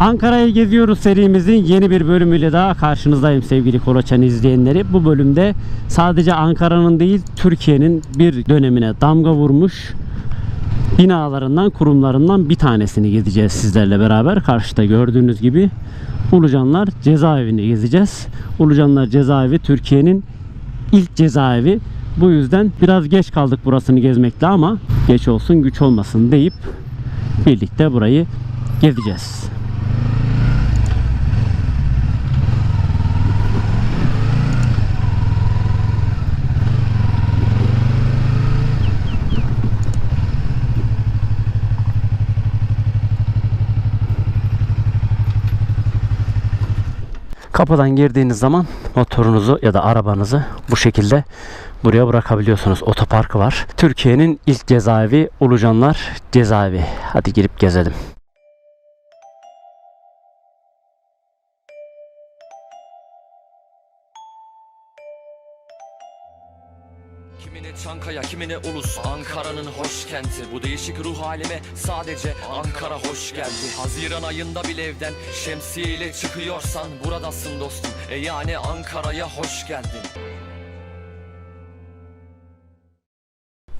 Ankara'yı geziyoruz serimizin yeni bir bölümüyle daha karşınızdayım sevgili Koloçan izleyenleri. Bu bölümde sadece Ankara'nın değil Türkiye'nin bir dönemine damga vurmuş binalarından, kurumlarından bir tanesini gezeceğiz sizlerle beraber. Karşıda gördüğünüz gibi Ulucanlar cezaevini gezeceğiz. Ulucanlar cezaevi Türkiye'nin ilk cezaevi. Bu yüzden biraz geç kaldık burasını gezmekle ama geç olsun güç olmasın deyip birlikte burayı gezeceğiz. Kapıdan girdiğiniz zaman motorunuzu ya da arabanızı bu şekilde buraya bırakabiliyorsunuz. Otoparkı var. Türkiye'nin ilk cezaevi Ulucanlar Cezaevi. Hadi girip gezelim. Çankaya, kimine Ulus Ankara'nın hoş kenti Bu değişik ruh halime sadece Ankara hoş geldi Haziran ayında bile evden şemsiye çıkıyorsan Buradasın dostum, e yani Ankara'ya hoş geldin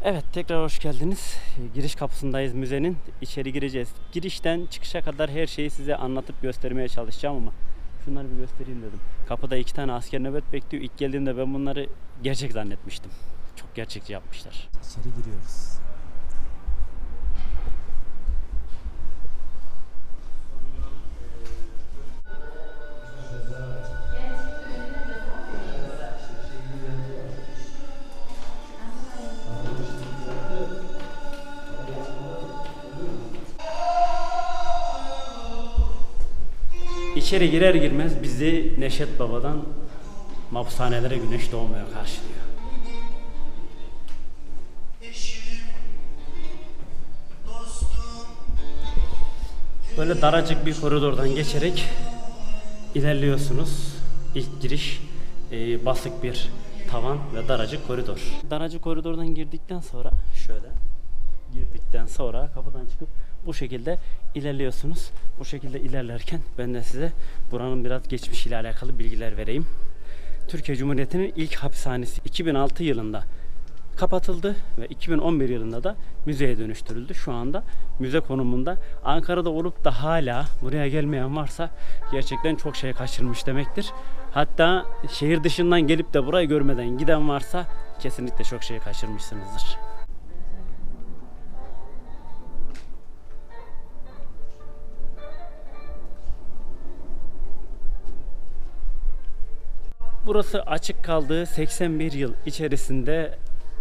Evet tekrar hoş geldiniz. Giriş kapısındayız müzenin. İçeri gireceğiz. Girişten çıkışa kadar her şeyi size anlatıp göstermeye çalışacağım ama şunları bir göstereyim dedim. Kapıda iki tane asker nöbet bekliyor. İlk geldiğimde ben bunları gerçek zannetmiştim. Çok gerçekçi yapmışlar. İçeri giriyoruz. İçeri girer girmez bizi Neşet Baba'dan mapushanelere güneş doğmaya karşılıyor. Böyle daracık bir koridordan geçerek ilerliyorsunuz. İlk giriş e, basık bir tavan ve daracık koridor. Daracık koridordan girdikten sonra şöyle girdikten sonra kapıdan çıkıp bu şekilde ilerliyorsunuz. Bu şekilde ilerlerken ben de size buranın biraz geçmişiyle alakalı bilgiler vereyim. Türkiye Cumhuriyeti'nin ilk hapishanesi 2006 yılında kapatıldı ve 2011 yılında da müzeye dönüştürüldü. Şu anda müze konumunda. Ankara'da olup da hala buraya gelmeyen varsa gerçekten çok şey kaçırmış demektir. Hatta şehir dışından gelip de burayı görmeden giden varsa kesinlikle çok şey kaçırmışsınızdır. Burası açık kaldığı 81 yıl içerisinde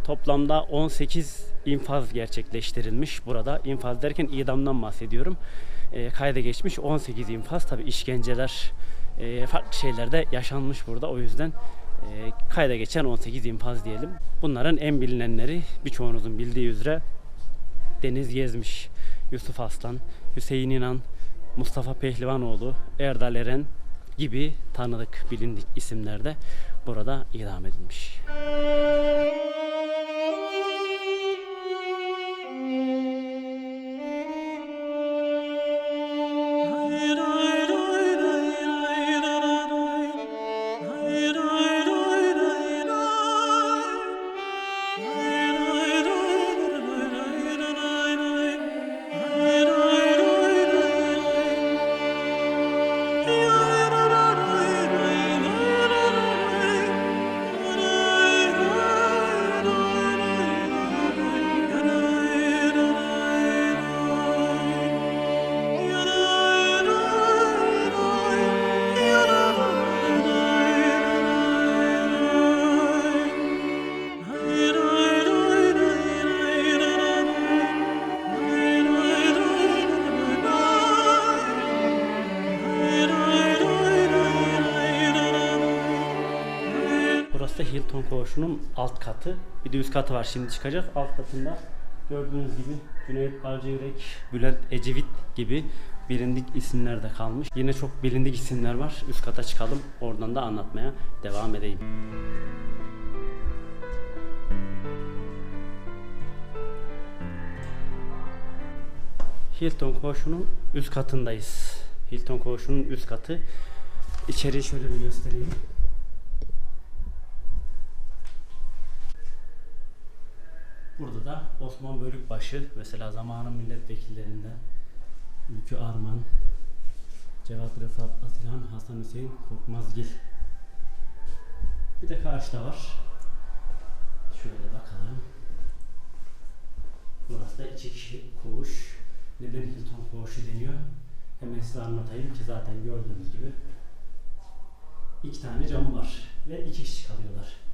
toplamda 18 infaz gerçekleştirilmiş burada. İnfaz derken idamdan bahsediyorum. E, kayda geçmiş 18 infaz. Tabi işkenceler, e, farklı şeyler de yaşanmış burada. O yüzden e, kayda geçen 18 infaz diyelim. Bunların en bilinenleri birçoğunuzun bildiği üzere Deniz Gezmiş, Yusuf Aslan, Hüseyin İnan, Mustafa Pehlivanoğlu, Erdal Eren gibi tanıdık bilindik isimler de burada idam edilmiş. Burası Koğuşu'nun alt katı. Bir de üst katı var şimdi çıkacak. Alt katında gördüğünüz gibi Cüneyt Barcayürek, Bülent Ecevit gibi bilindik isimler de kalmış. Yine çok bilindik isimler var. Üst kata çıkalım. Oradan da anlatmaya devam edeyim. Hilton Koğuşu'nun üst katındayız. Hilton koğuşunun üst katı. İçeriği şöyle bir göstereyim. Burada da Osman Bölükbaşı mesela zamanın milletvekillerinden Ülkü Arman, Cevat Rıfat Atılhan, Hasan Hüseyin Korkmazgil. Bir de karşıda var. Şöyle bakalım. Burası da iki kişilik koğuş. Neden Hilton koğuşu deniyor? Hemen size anlatayım ki zaten gördüğünüz gibi iki tane cam var ve iki kişi kalıyorlar.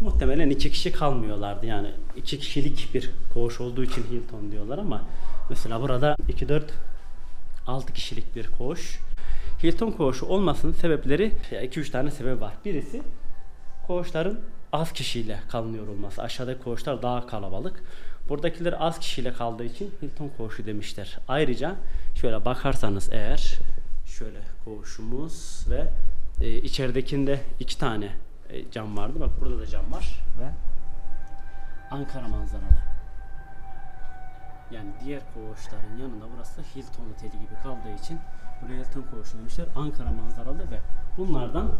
Muhtemelen iki kişi kalmıyorlardı yani iki kişilik bir koğuş olduğu için Hilton diyorlar ama mesela burada 2 4 6 kişilik bir koğuş. Hilton koğuşu olmasının sebepleri 2-3 tane sebebi var. Birisi koğuşların az kişiyle kalınıyor olması. Aşağıdaki koğuşlar daha kalabalık. Buradakiler az kişiyle kaldığı için Hilton koğuşu demişler. Ayrıca şöyle bakarsanız eğer şöyle koğuşumuz ve e, içeridekinde iki tane e, cam vardı. Bak burada da cam var ve Ankara manzaralı. Yani diğer koğuşların yanında burası Hilton Oteli gibi kaldığı için buraya Hilton koğuşu demişler. Ankara manzaralı ve bunlardan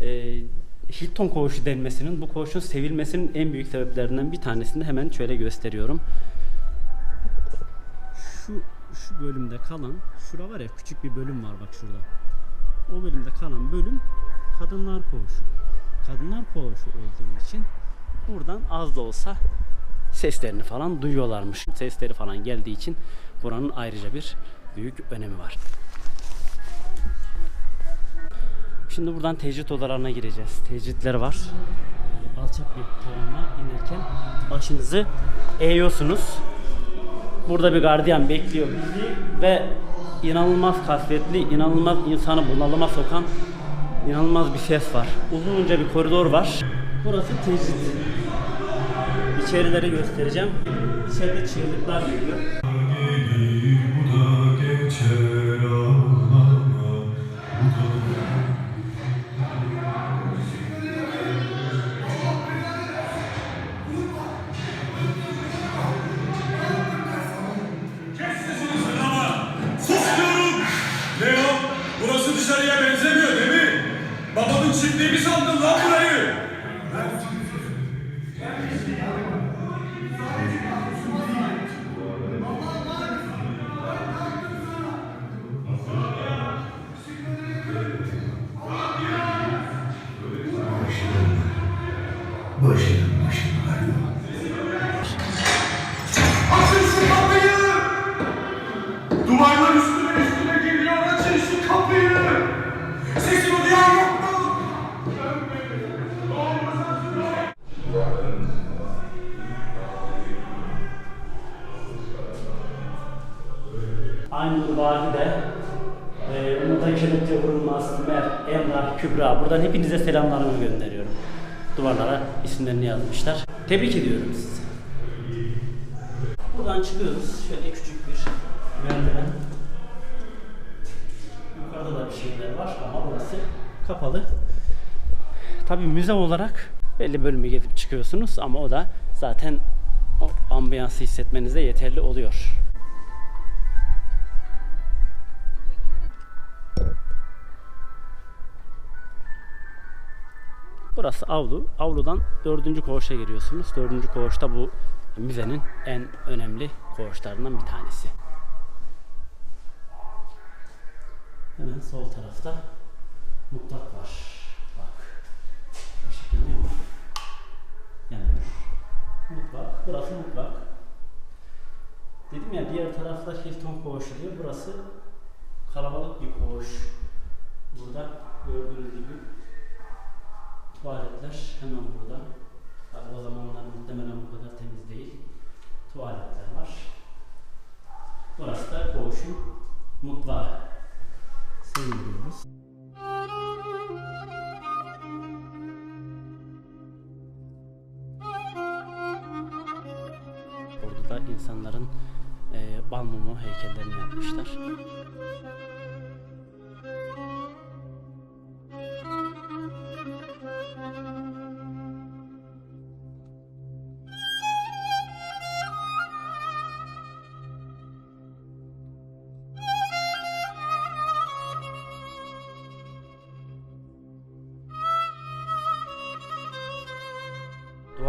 e, Hilton koğuşu denmesinin, bu koğuşun sevilmesinin en büyük sebeplerinden bir tanesini hemen şöyle gösteriyorum. Şu şu bölümde kalan, şura var ya küçük bir bölüm var bak şurada. O bölümde kalan bölüm kadınlar koğuşu. Kadınlar koğuşu olduğu için buradan az da olsa seslerini falan duyuyorlarmış. Sesleri falan geldiği için buranın ayrıca bir büyük önemi var. Şimdi buradan tecrit odalarına gireceğiz. Tecritler var. Alçak bir tavanla inerken başınızı eğiyorsunuz. Burada bir gardiyan bekliyor bizi ve inanılmaz kasvetli, inanılmaz insanı bunalıma sokan inanılmaz bir ses var. Uzunca bir koridor var. Burası tecrit. İçerileri göstereceğim. İçeride çığlıklar geliyor. İsimlerini yazmışlar. Tebrik ediyorum sizi. Buradan çıkıyoruz. Şöyle küçük bir merdiven. Yukarıda da bir şeyler var ama burası kapalı. Tabi müze olarak belli bölümü gezip çıkıyorsunuz ama o da zaten o ambiyansı hissetmenize yeterli oluyor. Burası avlu. Avludan dördüncü koğuşa giriyorsunuz. Dördüncü koğuşta bu müzenin en önemli koğuşlarından bir tanesi. Hemen sol tarafta mutfak var. Bak. Işık yanıyor mu? Yanıyor. Mutfak. Burası mutfak. Dedim ya diğer tarafta Hilton koğuşu diyor. Burası kalabalık bir koğuş. Burada gördüğünüz gibi Tuvaletler hemen burada. Tabii o zamanlar muhtemelen bu kadar temiz değil. Tuvaletler var. Burası da koğuşun mutfağı. Sığındırıyoruz. Orada da insanların e, bal mumu heykellerini yapmışlar.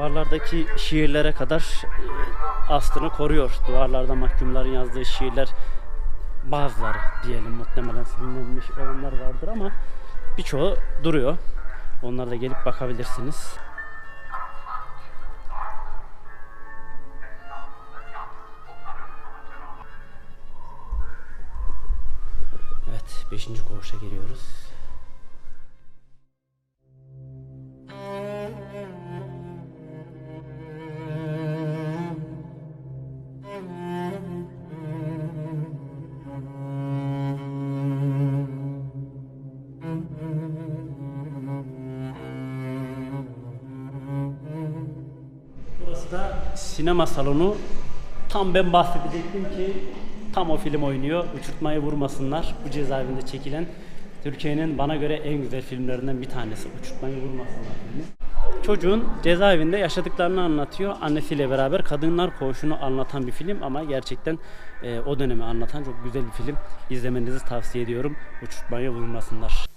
Duvarlardaki şiirlere kadar e, aslını koruyor. Duvarlarda mahkumların yazdığı şiirler bazıları diyelim muhtemelen silinmemiş olanlar vardır ama birçoğu duruyor. Onlara da gelip bakabilirsiniz. Sinema salonu. Tam ben bahsedecektim ki tam o film oynuyor. Uçurtmayı vurmasınlar. Bu cezaevinde çekilen Türkiye'nin bana göre en güzel filmlerinden bir tanesi. Uçurtmayı vurmasınlar filmi. Çocuğun cezaevinde yaşadıklarını anlatıyor. Annesiyle beraber kadınlar koğuşunu anlatan bir film ama gerçekten e, o dönemi anlatan çok güzel bir film. İzlemenizi tavsiye ediyorum. Uçurtmayı vurmasınlar.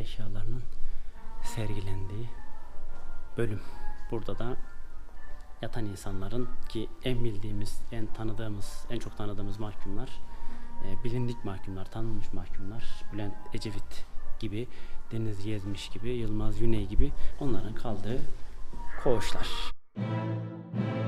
Eşyalarının sergilendiği bölüm. Burada da yatan insanların ki en bildiğimiz, en tanıdığımız, en çok tanıdığımız mahkumlar, e, bilindik mahkumlar, tanınmış mahkumlar, Bülent Ecevit gibi, Deniz Gezmiş gibi, Yılmaz Güney gibi onların kaldığı koğuşlar. Evet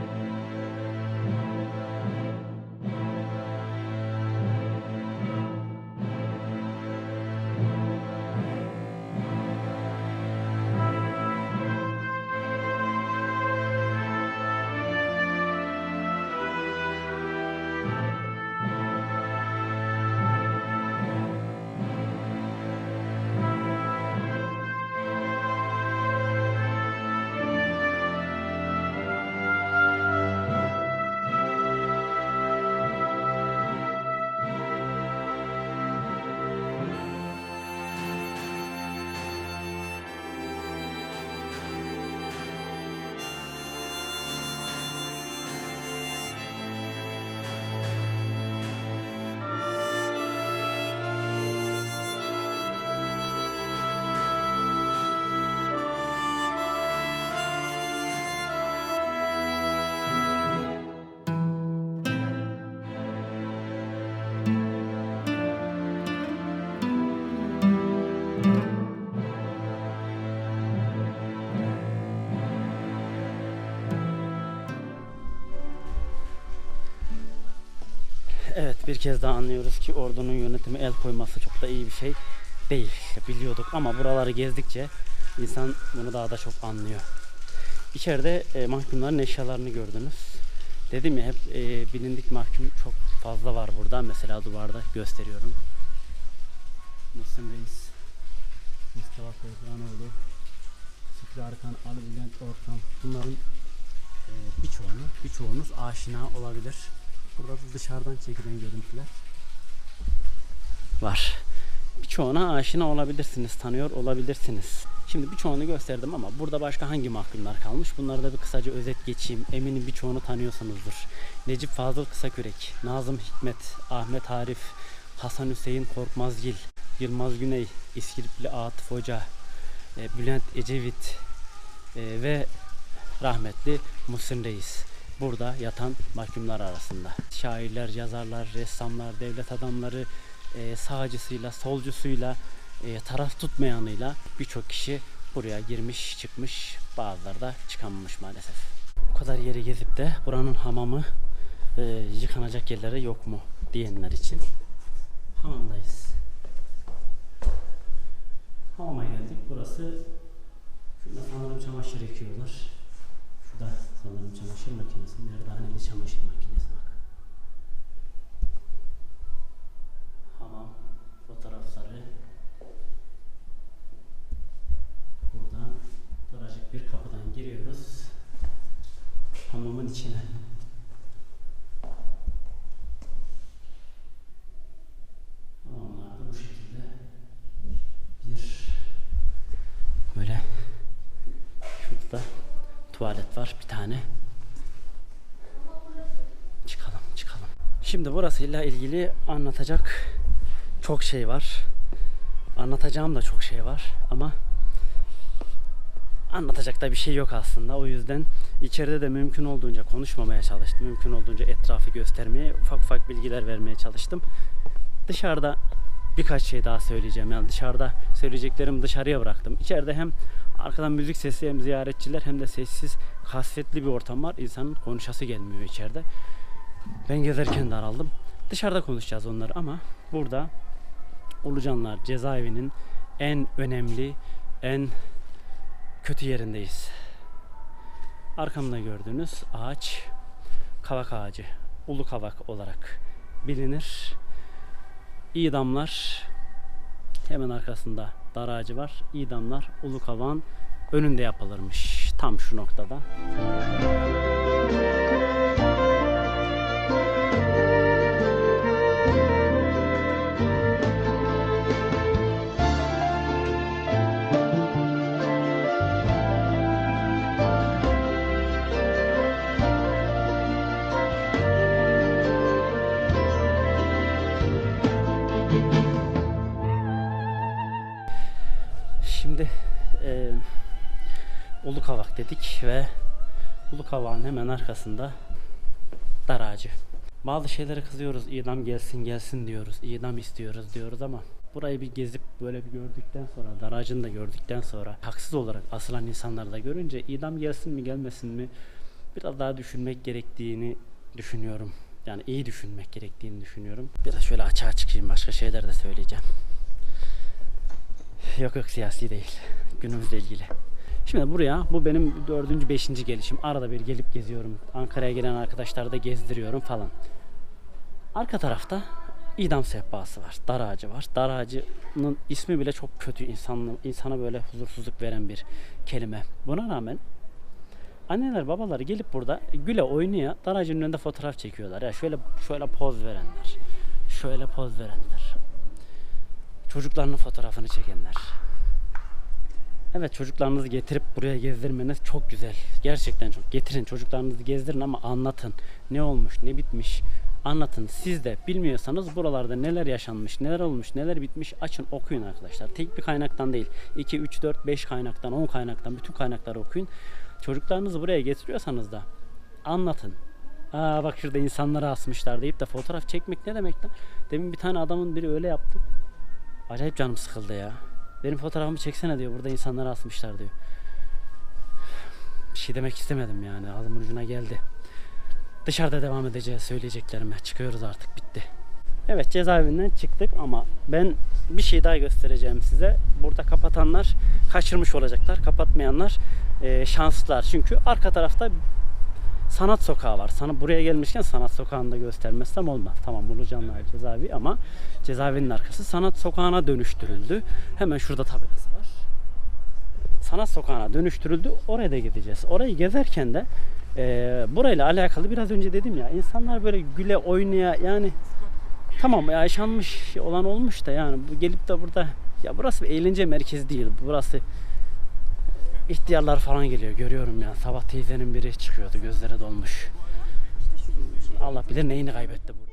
bir kez daha anlıyoruz ki ordunun yönetimi el koyması çok da iyi bir şey değil. Biliyorduk ama buraları gezdikçe insan bunu daha da çok anlıyor. İçeride e, mahkumların eşyalarını gördünüz. Dedim ya hep e, bilindik mahkum çok fazla var burada. Mesela duvarda gösteriyorum. Muhsin Reis, Mustafa Koykulanoğlu, Şükrü Arkan, Ali Bülent Orkan. Bunların e, birçoğunu, birçoğunuz aşina olabilir. Burada da dışarıdan çekilen görüntüler. var. Birçoğuna aşina olabilirsiniz, tanıyor olabilirsiniz. Şimdi birçoğunu gösterdim ama burada başka hangi mahkumlar kalmış? Bunları da bir kısaca özet geçeyim. Eminim birçoğunu tanıyorsunuzdur. Necip Fazıl Kısakürek, Nazım Hikmet, Ahmet Arif, Hasan Hüseyin Korkmazgil, Yılmaz Güney, İskilipli Atıf Hoca, e, Bülent Ecevit e, ve rahmetli Muhsin Reis. Burada yatan mahkumlar arasında. Şairler, yazarlar, ressamlar, devlet adamları, e, sağcısıyla, solcusuyla, e, taraf tutmayanıyla birçok kişi buraya girmiş, çıkmış, bazıları da çıkamamış maalesef. Bu kadar yeri gezip de buranın hamamı e, yıkanacak yerleri yok mu diyenler için hamamdayız. Hamama geldik. Burası şurada sanırım çamaşır yıkıyorlar. Şurada sanırım çamaşır makinesi. Merdaneli çamaşır makinesi bak. Hamam fotoğrafları. Buradan daracık bir kapıdan giriyoruz. Hamamın içine. Hamamlar da bu şekilde bir böyle şurada tuvalet var bir tane. Çıkalım çıkalım. Şimdi burasıyla ilgili anlatacak çok şey var. Anlatacağım da çok şey var ama anlatacak da bir şey yok aslında. O yüzden içeride de mümkün olduğunca konuşmamaya çalıştım. Mümkün olduğunca etrafı göstermeye, ufak ufak bilgiler vermeye çalıştım. Dışarıda birkaç şey daha söyleyeceğim. Yani dışarıda söyleyeceklerimi dışarıya bıraktım. İçeride hem arkadan müzik sesi hem ziyaretçiler hem de sessiz, kasvetli bir ortam var. İnsanın konuşası gelmiyor içeride. Ben gezerken daraldım. Dışarıda konuşacağız onları ama burada Ulucanlar cezaevinin en önemli, en kötü yerindeyiz. Arkamda gördüğünüz ağaç kavak ağacı, ulu kavak olarak bilinir. İdamlar hemen arkasında dar ağacı var. İdamlar ulu kavağın önünde yapılırmış. Tam şu noktada. Ulu Kavak dedik ve Ulu Kavak'ın hemen arkasında dar ağacı. Bazı şeylere kızıyoruz. idam gelsin gelsin diyoruz. idam istiyoruz diyoruz ama burayı bir gezip böyle bir gördükten sonra, dar ağacını da gördükten sonra haksız olarak asılan insanları da görünce idam gelsin mi gelmesin mi biraz daha düşünmek gerektiğini düşünüyorum. Yani iyi düşünmek gerektiğini düşünüyorum. Biraz şöyle açığa çıkayım başka şeyler de söyleyeceğim. Yok yok siyasi değil. Günümüzle ilgili. Şimdi buraya bu benim dördüncü, beşinci gelişim. Arada bir gelip geziyorum. Ankara'ya gelen arkadaşları da gezdiriyorum falan. Arka tarafta idam sehpası var. Dar ağacı var. Dar ağacının ismi bile çok kötü. İnsan, insana böyle huzursuzluk veren bir kelime. Buna rağmen anneler babalar gelip burada güle oynaya dar ağacının önünde fotoğraf çekiyorlar. Ya şöyle şöyle poz verenler. Şöyle poz verenler. Çocuklarının fotoğrafını çekenler. Evet çocuklarınızı getirip buraya gezdirmeniz çok güzel. Gerçekten çok. Getirin çocuklarınızı gezdirin ama anlatın. Ne olmuş, ne bitmiş. Anlatın. Siz de bilmiyorsanız buralarda neler yaşanmış, neler olmuş, neler bitmiş açın okuyun arkadaşlar. Tek bir kaynaktan değil. 2, 3, 4, 5 kaynaktan, 10 kaynaktan bütün kaynakları okuyun. Çocuklarınızı buraya getiriyorsanız da anlatın. Aa bak şurada insanları asmışlar deyip de fotoğraf çekmek ne demek lan? Demin bir tane adamın biri öyle yaptı. Acayip canım sıkıldı ya. Benim fotoğrafımı çeksene diyor. Burada insanları asmışlar diyor. Bir şey demek istemedim yani. Ağzımın ucuna geldi. Dışarıda devam edeceğiz söyleyeceklerime. Çıkıyoruz artık bitti. Evet cezaevinden çıktık ama ben bir şey daha göstereceğim size. Burada kapatanlar kaçırmış olacaklar. Kapatmayanlar eee, şanslılar. Çünkü arka tarafta sanat sokağı var. Sana buraya gelmişken sanat sokağını da göstermezsem olmaz. Tamam Ulucanlar cezaevi ama cezaevinin arkası sanat sokağına dönüştürüldü. Hemen şurada tabelası var. Sanat sokağına dönüştürüldü. Oraya da gideceğiz. Orayı gezerken de e, burayla alakalı biraz önce dedim ya insanlar böyle güle oynaya yani tamam ya yaşanmış olan olmuş da yani bu gelip de burada ya burası bir eğlence merkezi değil. Burası ihtiyarlar falan geliyor görüyorum ya. Sabah teyzenin biri çıkıyordu gözleri dolmuş. Allah bilir neyini kaybetti burada.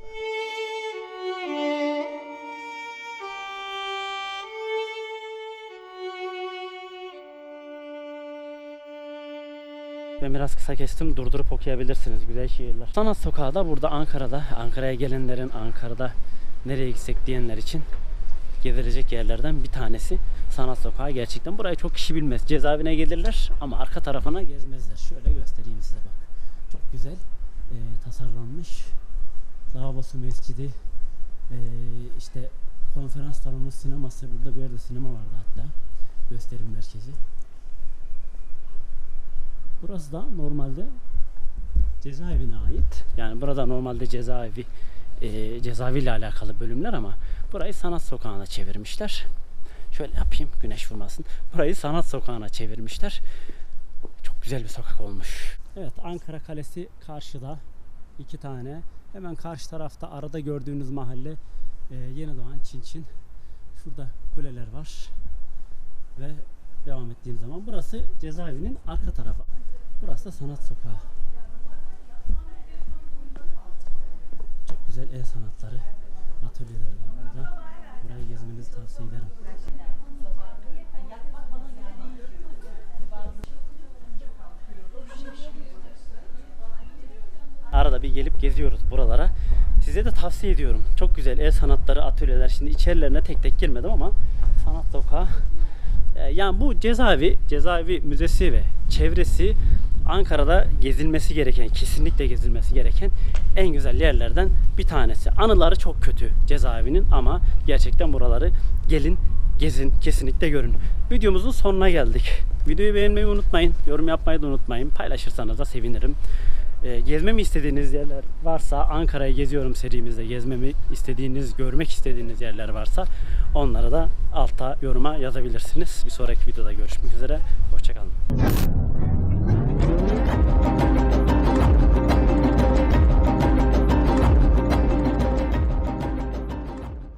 Ben biraz kısa kestim. Durdurup okuyabilirsiniz. Güzel şiirler. Sanat Sokağı da burada Ankara'da. Ankara'ya gelenlerin Ankara'da nereye gitsek diyenler için gezilecek yerlerden bir tanesi. Sanat Sokağı gerçekten. Burayı çok kişi bilmez. Cezaevine gelirler ama arka tarafına gezmezler. Şöyle göstereyim size bak. Çok güzel e, tasarlanmış. Lavabosu mescidi. e, işte konferans salonu sineması. Burada bir yerde sinema vardı hatta. Gösterim merkezi. Burası da normalde cezaevine ait. Yani burada normalde cezaevi e, cezaeviyle alakalı bölümler ama burayı sanat sokağına çevirmişler. Şöyle yapayım güneş vurmasın. Burayı sanat sokağına çevirmişler. Çok güzel bir sokak olmuş. Evet Ankara Kalesi karşıda iki tane. Hemen karşı tarafta arada gördüğünüz mahalle e, Yeni Doğan Çinçin. Şurada kuleler var. Ve devam ettiğim zaman burası cezaevinin arka tarafı. Burası da sanat sokağı. Çok güzel el sanatları atölyeler var burada. Burayı gezmenizi tavsiye ederim. Arada bir gelip geziyoruz buralara. Size de tavsiye ediyorum. Çok güzel el sanatları, atölyeler. Şimdi içerilerine tek tek girmedim ama sanat sokağı e, yani bu cezaevi, cezaevi müzesi ve çevresi Ankara'da gezilmesi gereken, kesinlikle gezilmesi gereken en güzel yerlerden bir tanesi. Anıları çok kötü cezaevinin ama gerçekten buraları gelin, gezin, kesinlikle görün. Videomuzun sonuna geldik. Videoyu beğenmeyi unutmayın, yorum yapmayı da unutmayın. Paylaşırsanız da sevinirim. E, gezmemi istediğiniz yerler varsa Ankara'yı geziyorum serimizde gezmemi istediğiniz, görmek istediğiniz yerler varsa onları da alta yoruma yazabilirsiniz. Bir sonraki videoda görüşmek üzere.